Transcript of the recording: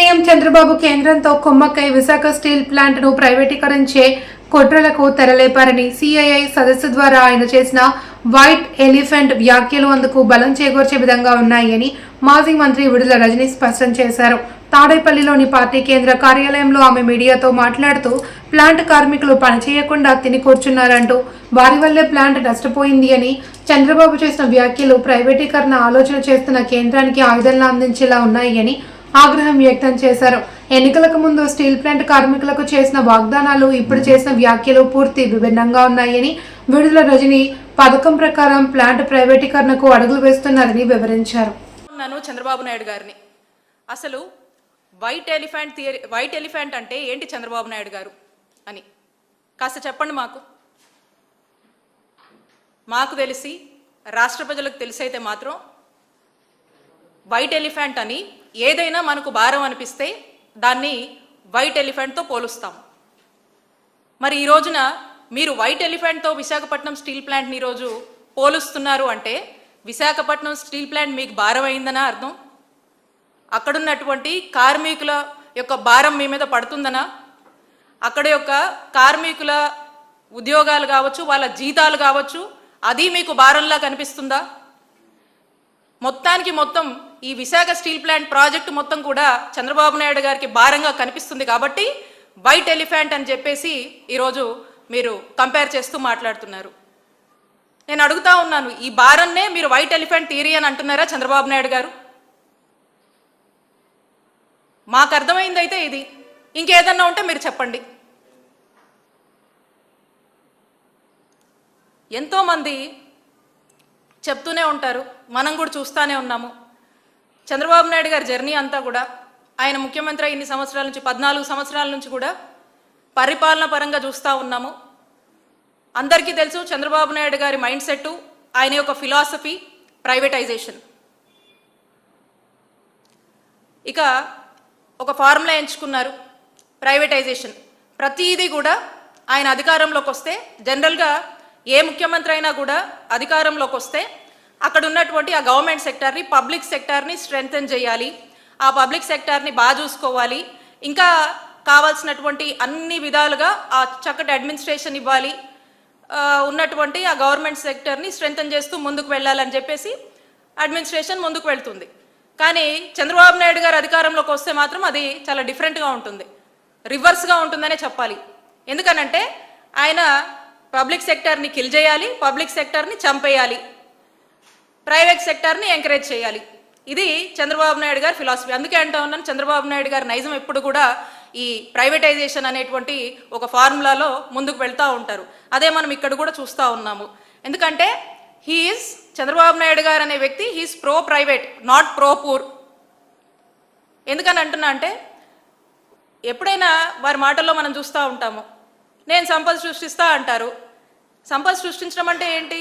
CM Chandrababu కేంద్రంతో కొమ్మక్కై Visakha steel ప్లాంట్ను ప్రైవేటీకరించే కుట్రలకు తెరలేపారని CII సదస్సు ద్వారా ఆయన చేసిన వైట్ ఎలిఫెంట్ వ్యాఖ్యలు అందుకు బలం చేకూర్చే విధంగా ఉన్నాయని మాజీ మంత్రి విడుదల రజనీ స్పష్టం చేశారు. తాడేపల్లిలోని పార్టీ కేంద్ర కార్యాలయంలో ఆమె మీడియాతో మాట్లాడుతూ ప్లాంట్ కార్మికులు పనిచేయకుండా తిని కూర్చున్నారంటూ వారి వల్లే ప్లాంట్ నష్టపోయింది అని చంద్రబాబు చేసిన వ్యాఖ్యలు ప్రైవేటీకరణ ఆలోచన చేస్తున్న కేంద్రానికి ఆయుధంలా అందించేలా ఉన్నాయని ఆగ్రహం వ్యక్తం చేశారు. ఎన్నికలకు ముందు స్టీల్ ప్లాంట్ కార్మికులకు చేసిన వాగ్దానాలు ఇప్పుడు చేసిన వ్యాఖ్యలు పూర్తి విభిన్నంగా ఉన్నాయని విడుదల రజని పథకం ప్రకారం ప్లాంట్ ప్రైవేటీకరణకు అడుగులు వేస్తున్నారని వివరించారు. చంద్రబాబు నాయుడు గారిని. అసలు white elephant theory white elephant అంటే ఏంటి చంద్రబాబు నాయుడు గారు అని. కాస్త చెప్పండి మాకు. మాకు తెలిసి రాష్ట్ర ప్రజలకు తెలిసైతే మాత్రం వైట్ ఎలిఫెంట్ అని ఏదైనా మనకు భారం అనిపిస్తే దాన్ని వైట్ ఎలిఫెంట్తో పోలుస్తాం. మరి ఈ రోజున మీరు వైట్ ఎలిఫెంట్తో విశాఖపట్నం స్టీల్ ప్లాంట్ని ఈరోజు పోలుస్తున్నారు అంటే విశాఖపట్నం స్టీల్ ప్లాంట్ మీకు భారం అయిందనా అర్థం? అక్కడున్నటువంటి కార్మికుల యొక్క భారం మీ మీద పడుతుందనా? అక్కడ యొక్క కార్మికుల ఉద్యోగాలు కావచ్చు వాళ్ళ జీతాలు కావచ్చు అది మీకు భారంలా కనిపిస్తుందా? మొత్తానికి మొత్తం ఈ విశాఖ స్టీల్ ప్లాంట్ ప్రాజెక్టు మొత్తం కూడా చంద్రబాబు నాయుడు గారికి భారంగా కనిపిస్తుంది కాబట్టి వైట్ ఎలిఫెంట్ అని చెప్పేసి ఈరోజు మీరు కంపేర్ చేస్తూ మాట్లాడుతున్నారు. నేను అడుగుతా ఉన్నాను ఈ భారన్నే మీరు వైట్ ఎలిఫెంట్ థియరీ అని అంటున్నారా చంద్రబాబు నాయుడు గారు? మాకు అర్థమైందైతే ఇది. ఇంకేదన్నా ఉంటే మీరు చెప్పండి. ఎంతోమంది చెప్తూనే ఉంటారు మనం కూడా చూస్తూనే ఉన్నాము. చంద్రబాబు నాయుడు గారి జర్నీ అంతా కూడా ఆయన ముఖ్యమంత్రి ఇన్ని సంవత్సరాల నుంచి పద్నాలుగు సంవత్సరాల నుంచి కూడా పరిపాలన పరంగా చూస్తూ ఉన్నాము. అందరికీ తెలుసు చంద్రబాబు నాయుడు గారి మైండ్ సెట్ ఆయన యొక్క ఫిలాసఫీ ప్రైవేటైజేషన్. ఇక ఒక ఫార్ములా ఎంచుకున్నారు ప్రైవేటైజేషన్. ప్రతిదీ కూడా ఆయన అధికారంలోకి వస్తే జనరల్గా ఏ ముఖ్యమంత్రి అయినా కూడా అధికారంలోకి వస్తే అక్కడ ఉన్నటువంటి ఆ గవర్నమెంట్ సెక్టార్ని పబ్లిక్ సెక్టార్ని స్ట్రెంగ్తన్ చేయాలి. ఆ పబ్లిక్ సెక్టార్ని బాగా చూసుకోవాలి. ఇంకా కావాల్సినటువంటి అన్ని విధాలుగా ఆ చక్కటి అడ్మినిస్ట్రేషన్ ఇవ్వాలి. ఉన్నటువంటి ఆ గవర్నమెంట్ సెక్టర్ని స్ట్రెంగ్తన్ చేస్తూ ముందుకు వెళ్ళాలని చెప్పేసి అడ్మినిస్ట్రేషన్ ముందుకు వెళ్తుంది. కానీ చంద్రబాబు నాయుడు గారు అధికారంలోకి వస్తే మాత్రం అది చాలా డిఫరెంట్గా ఉంటుంది. రివర్స్గా ఉంటుందనే చెప్పాలి. ఎందుకనంటే ఆయన పబ్లిక్ సెక్టర్ని కిల్ చేయాలి పబ్లిక్ సెక్టర్ని చంపేయాలి. ప్రైవేట్ సెక్టర్ని ఎంకరేజ్ చేయాలి. ఇది చంద్రబాబు నాయుడు గారి ఫిలాసఫీ. అందుకే అంటా ఉన్నాను చంద్రబాబు నాయుడు గారి నైజం ఎప్పుడు కూడా ఈ ప్రైవేటైజేషన్ అనేటువంటి ఒక ఫార్ములాలో ముందుకు వెళ్తూ ఉంటారు. అదే మనం ఇక్కడ కూడా చూస్తూ ఉన్నాము. ఎందుకంటే హీఈస్ చంద్రబాబు నాయుడు గారు అనే వ్యక్తి he is pro private not pro poor ఎందుకని అంటున్నా అంటే ఎప్పుడైనా వారి మాటల్లో మనం చూస్తూ ఉంటాము. నేను సంపద సృష్టిస్తా అంటారు. సంపద సృష్టించడం అంటే ఏంటి?